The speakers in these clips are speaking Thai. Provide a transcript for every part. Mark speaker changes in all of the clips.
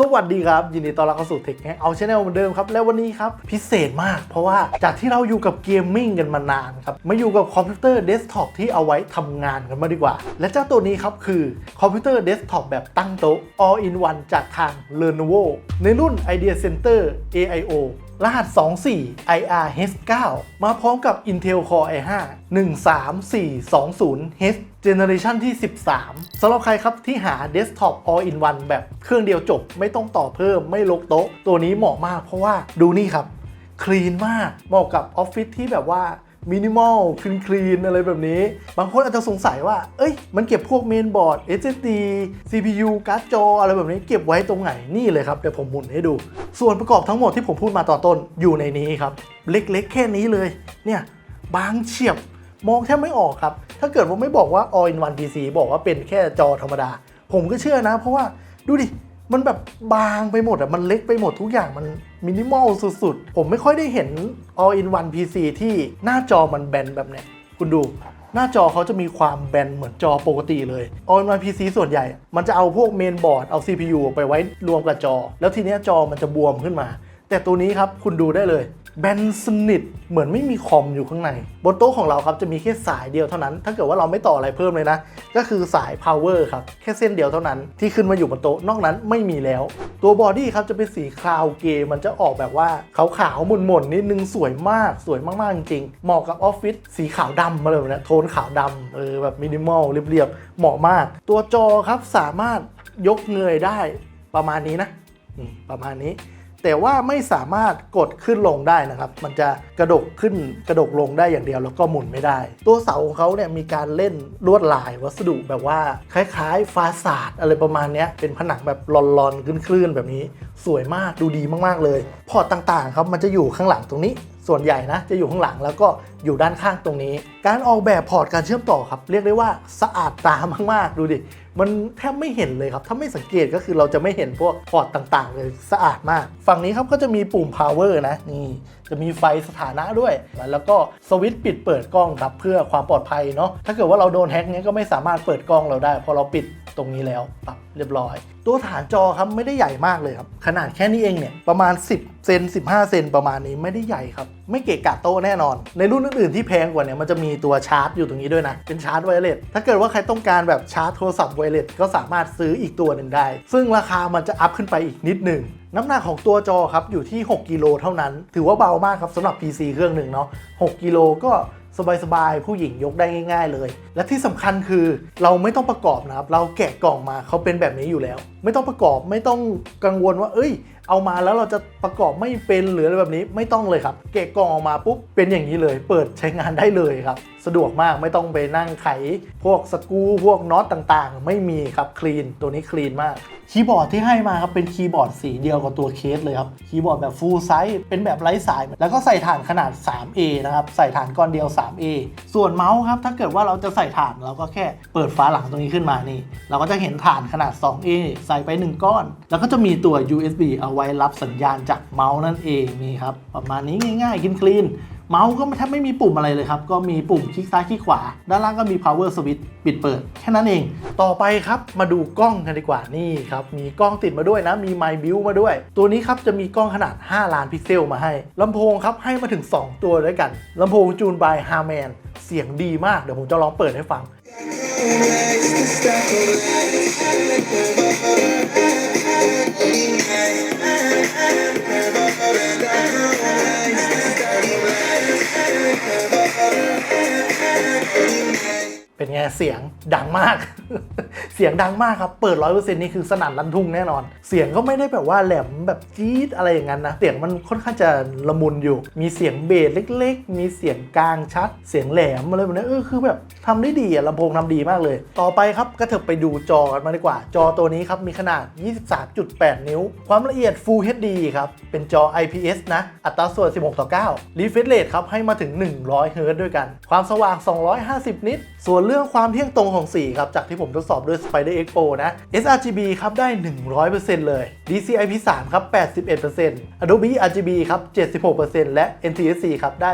Speaker 1: สวัสดีครับ ยินดีต้อนรับเข้าสู่เทคแเอาชแนลเหมือนเดิมครับ และวันนี้ครับ พิเศษมาก เพราะว่าจากที่เราอยู่กับเกมมิ่งกันมานานครับ มาอยู่กับคอมพิวเตอร์เดสก์ท็อปที่เอาไว้ทำงานกันมาดีกว่า และเจ้าตัวนี้ครับ คือคอมพิวเตอร์เดสก์ท็อปแบบตั้งโต๊ะ all in one จากทาง Lenovo ในรุ่น Idea Center AIO รหัส 24 IRH9 มาพร้อมกับ Intel Core i5 13420H Generation ที่ 13 สำหรับใครครับที่หา Desktop All in One แบบเครื่องเดียวจบ ไม่ต้องต่อเพิ่มไม่ลกโต๊ะ ตัวนี้เหมาะมากเพราะว่าดูนี่ครับ คลีนมากเหมาะกับออฟฟิศที่แบบว่า มินิมอลคลีนคลีนอะไรแบบนี้ บางคนอาจจะสงสัยว่า เอ้ย มันเก็บพวกเมนบอร์ด SSD CPU การ์ดจออะไรแบบนี้เก็บไว้ตรงไหน นี่เลยครับ เดี๋ยวผมหมุนให้ดู ส่วนประกอบทั้งหมดที่ผมพูดมาตอนต้นอยู่ในนี้ครับ เล็กๆ แค่นี้เลย เนี่ย บางเฉียบมองแทบไม่ออกครับ ถ้าเกิดผมไม่บอกว่า all in one PC บอกว่าเป็นแค่จอธรรมดา ผมก็เชื่อนะ เพราะว่าดูดิ มันแบบบางไปหมดอะมันเล็กไปหมดทุกอย่างมันมินิมอลสุดๆ ผมไม่ค่อยได้เห็น all in one PC ที่หน้าจอมันแบนแบบเนี้ย คุณดูหน้าจอเขาจะมีความแบนเหมือนจอปกติเลย all in one PC ส่วนใหญ่ มันจะเอาพวกเมนบอร์ดเอา CPU ไปไว้รวมกับจอ แล้วทีเนี้ยจอมันจะบวมขึ้นมา แต่ตัวนี้ครับคุณดูได้เลย แบนสนิทเหมือนไม่มีคอมอยู่ข้างใน บนโต๊ะของเราครับจะมีแค่สายเดียวเท่านั้น ถ้าเกิดว่าเราไม่ต่ออะไรเพิ่มเลยนะ ก็คือสาย power ครับ แค่เส้นเดียวเท่านั้นที่ขึ้นมาอยู่บนโต๊ะนอกนั้นไม่มีแล้ว ตัวบอดี้ครับจะเป็นสีคราวเกย์มันจะออกแบบว่าขาวๆหม่นๆนิดนึงสวยมากสวยมากๆจริงๆเหมาะกับออฟฟิศสีขาวดำมาเลยเนี้ยโทนขาวดำเออแบบมินิมอลเรียบๆเหมาะมาก ตัวจอครับสามารถยกเงยได้ประมาณนี้นะประมาณนี้ แต่ว่าไม่สามารถกดขึ้นลงได้นะครับ มันจะกระดกขึ้นกระดกลงได้อย่างเดียวแล้วก็หมุนไม่ได้ ตัวเสาของเขาเนี่ยมีการเล่นลวดลายวัสดุแบบว่าคล้ายๆ ฟาสาดอะไรประมาณนี้เป็นผนังแบบลอนๆคลื่นๆแบบนี้ สวยมากดูดีมากๆเลย พอร์ตต่างๆครับมันจะอยู่ข้างหลังตรงนี้ ส่วนใหญ่นะจะอยู่ข้างหลังแล้วก็อยู่ด้านข้างตรงนี้ การออกแบบพอร์ตการเชื่อมต่อครับ เรียกได้ว่าสะอาดตามากๆ ดูดิ มันแทบไม่เห็นเลยครับ ถ้าไม่สังเกตก็คือเราจะไม่เห็นพวกพอร์ตต่างๆ เลยสะอาดมาก ฝั่งนี้ครับก็จะมีปุ่ม power นะนี่จะมีไฟสถานะด้วย แล้วก็สวิตช์ปิดเปิดกล้องครับเพื่อความปลอดภัยเนาะถ้าเกิดว่าเราโดนแฮ็กเนี้ยก็ไม่สามารถเปิดกล้องเราได้พอเราปิด ตรงนี้แล้วปรับเรียบร้อย ตัวฐานจอครับไม่ได้ใหญ่มากเลยครับ ขนาดแค่นี้เองเนี่ยประมาณ 10เซน15 เซนประมาณนี้ไม่ได้ใหญ่ครับ ไม่เกะกะโต๊ะแน่นอน ในรุ่นอื่นๆที่แพงกว่าเนี่ยมันจะมีตัวชาร์จอยู่ตรงนี้ด้วยนะ เป็นชาร์จไวเลสถ้าเกิดว่าใครต้องการแบบชาร์จโทรศัพท์ไวเลสก็สามารถซื้ออีกตัวหนึ่งได้ ซึ่งราคามันจะอัพขึ้นไปอีกนิดหนึ่งน้ำหนักของตัวจอครับอยู่ที่ 6กิโลเท่านั้น ถือว่าเบามากครับสำหรับ PC เครื่องหนึ่งเนาะ6กิโลก็ สบายๆ ผู้หญิงยกได้ง่าย ๆ เลย และที่สำคัญคือเราไม่ต้องประกอบนะครับ เราแกะกล่องมาเขาเป็นแบบนี้อยู่แล้ว ไม่ต้องประกอบไม่ต้องกังวลว่า เอ้ย เอามาแล้วเราจะประกอบไม่เป็นหรืออะไรแบบนี้ไม่ต้องเลยครับแกะกล่องออกมาปุ๊บเป็นอย่างนี้เลย เปิดใช้งานได้เลยครับ สะดวกมากไม่ต้องไปนั่งไข พวกสกูพวกน็อตต่างๆ ไม่มีครับคลีนตัวนี้คลีนมากคีย์บอร์ดที่ให้มาครับเป็นคีย์บอร์ดสีเดียวกับตัวเคสเลยครับคีย์บอร์ดแบบ full size เป็นแบบไร้สาย แล้วก็ใส่ฐานขนาด 3A นะครับใส่ฐานก้อนเดียว 3A ส่วนเมาส์ครับถ้าเกิดว่าเราจะใส่ฐานเราก็แค่เปิดฝาหลังตรงนี้ขึ้นมานี่ เราก็จะเห็นฐานขนาด 2A ใส่ไป 1 ก้อน แล้วก็จะมีตัว USB เอาไว้รับสัญญาณจากเมาส์นั่นเองนี่ครับประมาณนี้ง่ายๆกินคลีนเมาส์ก็แทบไม่มีปุ่มอะไรเลยครับ ก็มีปุ่มคลิกซ้ายคลิกขวา ด้านล่างก็มี power switch ปิดเปิด แค่นั้นเอง ต่อไปครับมาดูกล้องกันดีกว่านี่ครับ มีกล้องติดมาด้วยนะ มี My View มาด้วย ตัวนี้ครับจะมีกล้องขนาด 5 ล้านพิกเซลมาให้ลำโพงครับให้มาถึง 2 ตัวด้วยกันลำโพงจูนบาย Harman เสียงดีมากเดี๋ยวผมจะลองเปิดให้ฟัง เสียงดังมาก เสียงดังมากครับ เปิดร้อยเปอร์เซ็นต์นี่คือสนั่นลันทุ่งแน่นอน เสียงก็ไม่ได้แบบว่าแหลมแบบจี๊ดอะไรอย่างนั้นนะ เสียงมันค่อนข้างจะละมุนอยู่ มีเสียงเบสเล็ก ๆ มีเสียงกลางชัด เสียงแหลมอะไรแบบนี้เออคือแบบทำได้ดีอะลำโพงทำดีมากเลย ต่อไปครับก็เถิบไปดูจอกันมาดีกว่า จอตัวนี้ครับมีขนาด 23.8 นิ้ว ความละเอียด Full HD ครับ เป็นจอ IPS นะ อัตราส่วน 16 ต่อ 9 refresh rate ครับให้มาถึง 100เฮิร์ตด้วยกัน ความสว่าง 250 นิต ส่วนเรื่องความเที่ยงตรงของสีครับจากที่ผมทดสอบด้วย Spider X Pro นะ sRGB ครับได้ 100%เลย DCI P3 ครับ 81% Adobe RGB ครับ 76%และ NTSC ครับได้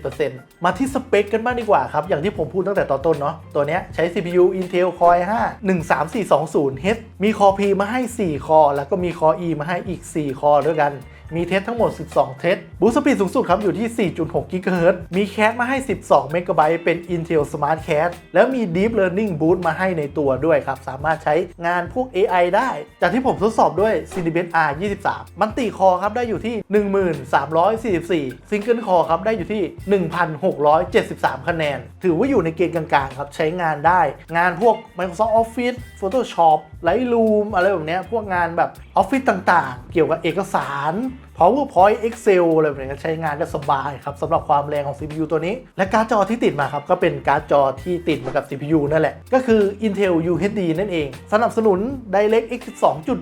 Speaker 1: 71%มาที่สเปคกันบ้างดีกว่าครับ อย่างที่ผมพูดตั้งแต่ตอนต้นเนาะตัวเนี้ยใช้ CPU Intel Core i5 13420H มี Core P มาให้ 4 คอ แล้วก็มี Core E มาให้อีก 4 คอด้วยกัน มีเทสทั้งหมด 12 เทสบูสสปีดสูงสุดครับอยู่ที่ 4.6 GHz มีแคสมาให้ 12 เมกะไบต์เป็น Intel Smart Cache แล้วมี Deep Learning Boost มาให้ในตัวด้วยครับ สามารถใช้งานพวก AI ได้ จากที่ผมทดสอบด้วย Cinebench R23 มันติคอครับได้อยู่ที่ 1344 Single Core ครับได้อยู่ที่ 1673 คะแนน ถือว่าอยู่ในเกณฑ์กลางๆครับ ใช้งานได้ งานพวก Microsoft Office Photoshop Lightroom อะไรแบบนี้พวกงานแบบ Office ต่างๆ เกี่ยวกับเอกสาร PowerPoint Excel อะไรแบบนี้ใช้งานได้สบายครับสำหรับความแรงของ CPU ตัวนี้ และการ์ดจอที่ติดมาครับ ก็เป็นการ์ดจอที่ติดมากับ CPU นั่นแหละ ก็คือ Intel UHD นั่นเอง สนับสนุน DirectX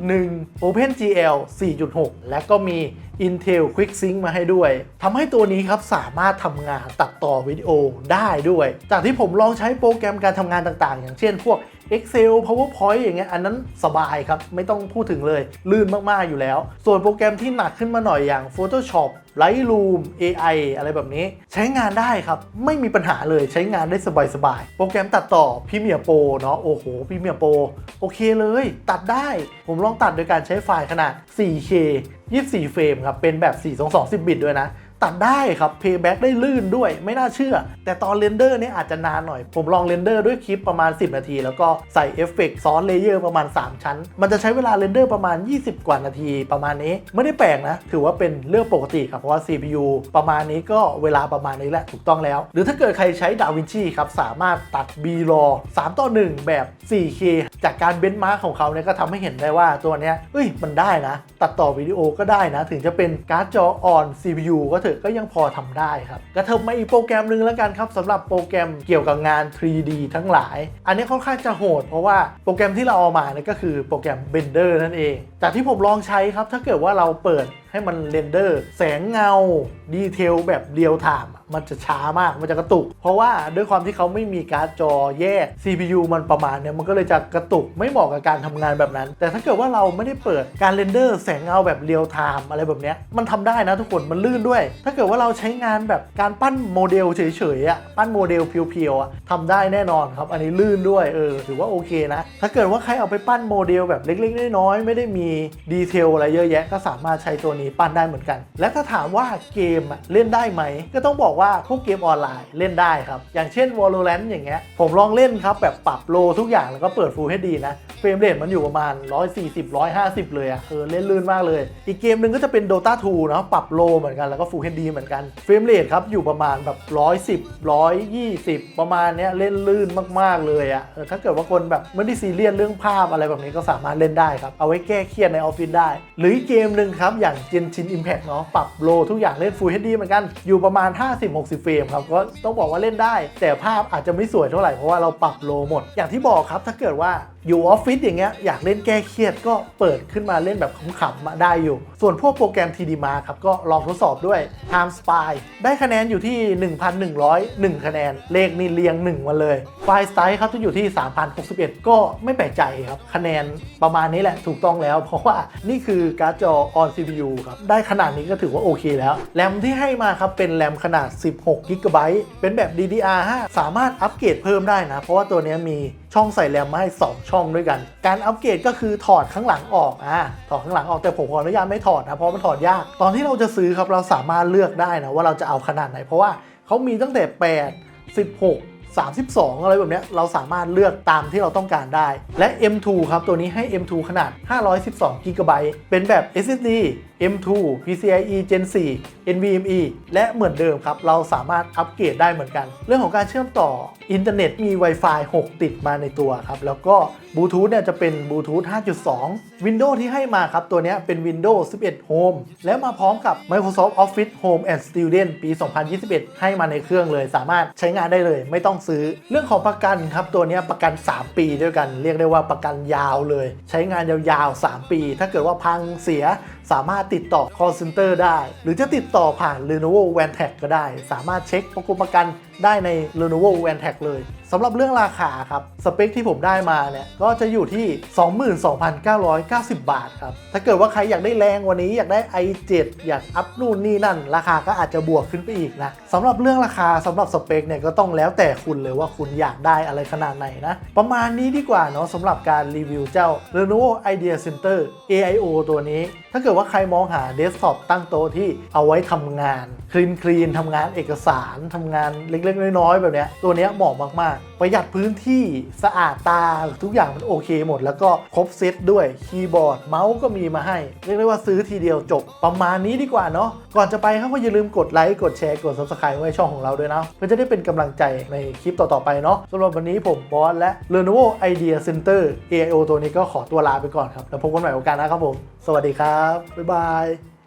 Speaker 1: 12.1 OpenGL 4.6 และก็มี Intel QuickSync มาให้ด้วยทำให้ตัวนี้ครับสามารถทำงานตัดต่อวิดีโอได้ด้วย จากที่ผมลองใช้โปรแกรมการทำงานต่างๆ อย่างเช่นพวก Excel PowerPoint อย่างเงี้ยอันนั้นสบายครับ ไม่ต้องพูดถึงเลย ลื่นมากๆอยู่แล้ว ส่วนโปรแกรมที่หนักขึ้นมาหน่อยอย่าง Photoshop Lightroom AI อะไรแบบนี้ ใช้งานได้ครับ ไม่มีปัญหาเลยใช้งานได้สบายๆ โปรแกรมตัดต่อ Premiere Pro เนาะโอ้โห Premiere Pro โอเคเลย ตัดได้ ผมลองตัดโดยการใช้ไฟล์ขนาด 4K 24 เฟรมครับ เป็นแบบ 422 10 บิตด้วยนะ ตัดได้ครับ Payback ได้ลื่นด้วยไม่น่าเชื่อ แต่ตอนเรนเดอร์เนี่ยอาจจะนานหน่อย ผมลองเรนเดอร์ด้วยคลิปประมาณ 10 นาที แล้วก็ใส่เอฟเฟกต์ซ้อนเลเยอร์ประมาณ 3 ชั้น มันจะใช้เวลาเรนเดอร์ประมาณ 20 กว่านาทีประมาณนี้ ไม่ได้แปลกนะ ถือว่าเป็นเรื่องปกติครับ เพราะว่า CPU ประมาณนี้ก็เวลาประมาณนี้แหละถูกต้องแล้ว หรือถ้าเกิดใครใช้ DaVinci ครับสามารถตัด B-RAW 3ต่อ1แบบ 4K จากการเบนมาร์กของเขาเนี่ยก็ทำให้เห็นได้ว่าตัวเนี้ยเอ้ยมันได้นะ ตัดต่อวิดีโอก็ได้นะ ถึงจะเป็นการ์ดจออ่อน CPU ก็เถอะก็ยังพอทำได้ครับกระเทิบมาอีกโปรแกรมหนึ่งแล้วกันครับสำหรับโปรแกรมเกี่ยวกับงาน 3D ทั้งหลาย อันนี้ค่อนข้างจะโหด เพราะว่าโปรแกรมที่เราเอามาเนี่ยก็คือโปรแกรม Blender นั่นเองจากที่ผมลองใช้ครับถ้าเกิดว่าเราเปิดให้มันเรนเดอร์ แสงเงาดีเทลแบบเรียลไทม์มันจะช้ามากมันจะกระตุก เพราะว่าด้วยความที่เขาไม่มีการ์ดจอแยก CPU มันประมาณเนี่ยมันก็เลยจะกระตุกไม่เหมาะกับการทำงานแบบนั้น แต่ถ้าเกิดว่าเราไม่ได้เปิดการเรนเดอร์ แสงเงาแบบเรียลไทม์อะไรแบบเนี้ยมันทำได้นะทุกคนมันลื่นด้วย ถ้าเกิดว่าเราใช้งานแบบการปั้นโมเดลเฉยๆอะปั้นโมเดลเพียวๆอะทำได้แน่นอนครับ อันนี้ลื่นด้วยเออถือว่าโอเคนะ ถ้าเกิดว่าใครเอาไปปั้นโมเดลแบบเล็กๆน้อยๆไม่ได้มีดีเทลอะไรเยอะแยะก็สามารถใช้ตัวนี้ปั้นได้เหมือนกัน และถ้าถามว่าเกมเล่นได้ไหม ก็ต้องบอกว่าพวกเกมออนไลน์เล่นได้ครับ อย่างเช่น Valorant อย่างเงี้ยผมลองเล่นครับแบบปรับโลทุกอย่างแล้วก็เปิด Full HD นะเฟรมเรทมันอยู่ประมาณ 140 150 เลยอะเออเล่นลื่นมากเลย อีกเกมหนึ่งก็จะเป็น Dota 2เนาะปรับโลเหมือนกันแล้วก็ Full HD เหมือนกันเฟรมเรทครับอยู่ประมาณแบบ 110 120 ประมาณเนี้ยเล่นลื่นมากๆเลยอะเออถ้าเกิดว่าคนแบบไม่ได้ซีเรียสเรื่องภาพอะไรแบบนี้ก็สามารถเล่นได้ครับเอาไว้แก้เครียดในออฟฟิศได้ หรือเกมหนึ่งครับอย่าง Genshin Impact เนาะปรับโลทุกอย่างเล่น Full HD เหมือนกันอยู่ประมาณ 50-60 เฟรมครับก็ต้องบอกว่าเล่นได้ แต่ภาพอาจจะไม่สวยเท่าไหร่เพราะว่าเราปรับโลหมด อย่างที่บอกครับถ้าเกิดว่าอยู่ออฟฟิศอย่างเงี้ยอยากเล่นแก้เครียดก็เปิดขึ้นมาเล่นแบบขำๆมาได้อยู่ ส่วนพวกโปรแกรม TD m a r ครับ ก็ลองทดสอบด้วย Time Spy ได้คะแนนอยู่ที่ 1,101 คะแนน เลขนี่เรียง 1 มาเลยไฟล์สไตล์ครับจะอยู่ที่ 3,061 ก็ไม่แปลกใจครับ คะแนนประมาณนี้แหละถูกต้องแล้ว เพราะว่านี่คือการ์ดจอ on CPU ครับ ได้ขนาดนี้ก็ถือว่าโอเคแล้วแรมที่ให้มาครับเป็นแรมขนาด 16 g b เป็นแบบ DDR5 สามารถอัปเกรดเพิ่มได้นะ เพราะว่าตัวนี้มีช่องใส่แรมมาให้ 2ช่องด้วยกัน การอัปเกรดก็คือถอดข้างหลังออกอ่าถอดข้างหลังออกแต่ผมขออนุญาตไม่ถอดนะเพราะมันถอดยาก ตอนที่เราจะซื้อครับเราสามารถเลือกได้นะว่าเราจะเอาขนาดไหน เพราะว่าเขามีตั้งแต่ 8 16 32 อะไรแบบเนี้ยเราสามารถเลือกตามที่เราต้องการได้ และ M2 ครับ ตัวนี้ให้ M2 ขนาด 512 g b เป็นแบบ SSD M2 PCIe Gen 4 NVMe และเหมือนเดิมครับ เราสามารถอัปเกรดได้เหมือนกัน เรื่องของการเชื่อมต่ออินเทอร์เน็ตมี Wi-Fi 6 ติดมาในตัวครับ แล้วก็บลูทูธเนี่ยจะเป็นบลูทูธ5.2 Windows ที่ให้มาครับ ตัวนี้เป็น Windows 11 Home แล้วมาพร้อมกับ Microsoft Office Home and Student ปี 2021 ให้มาในเครื่องเลย สามารถใช้งานได้เลย ไม่ต้องซื้อ เรื่องของประกันครับ ตัวนี้ประกัน 3 ปีด้วยกัน เรียกได้ว่าประกันยาวเลย ใช้งานยาวๆ 3 ปี ถ้าเกิดว่าพังเสีย สามารถติดต่อ call center ได้ หรือจะติดต่อผ่าน Lenovo v a n t a c ก็ได้ สามารถเช็คประกันประกัน ได้ใน Lenovo v a n t e c เลยสำหรับเรื่องราคาครับ สเปคที่ผมได้มาเนี่ย ก็จะอยู่ที่ 22,990 บาทครับ ถ้าเกิดว่าใครอยากได้แรงกวันนี้อยากได้ i7 อยากอัพนู่นนี่นั่น ราคาก็อาจจะบวกขึ้นไปอีกนะสำหรับเรื่องราคาสำหรับสเปคเนี่ยก็ต้องแล้วแต่คุณเลยว่าคุณอยากได้อะไรขนาดไหนนะ ประมาณนี้ดีกว่าเนาะสำหรับการรีวิวเจ้า Lenovo Idea Center AIO ตัวนี้ ถ้าเกิดว่าใครมองหาเดสก์ท็อปตั้งโต๊ะที่เอาไว้ทำงานคลีนคลีนทำงานเอกสารทำงานเล็กๆน้อยๆแบบนี้ตัวนี้เหมาะมากๆ ประหยัดพื้นที่สะอาดตาทุกอย่างมันโอเคหมด แล้วก็ครบเซตด้วยคีย์บอร์ดเมาส์ก็มีมาให้ เรียกได้ว่าซื้อทีเดียวจบประมาณนี้ดีกว่าเนาะก่อนจะไปครับก็อย่าลืมกดไลค์กดแชร์กด subscribe ไว้ช่องของเราด้วยนะเพื่อจะได้เป็นกำลังใจในคลิปต่อๆไปเนาะสำหรับวันนี้ผมบอสและ Lenovo Idea Center AIO ตัวนี้ก็ขอตัวลาไปก่อนครับแล้วพบกันใหม่โอกาสหน้าครับผม สวัสดีครับ บ๊ายบาย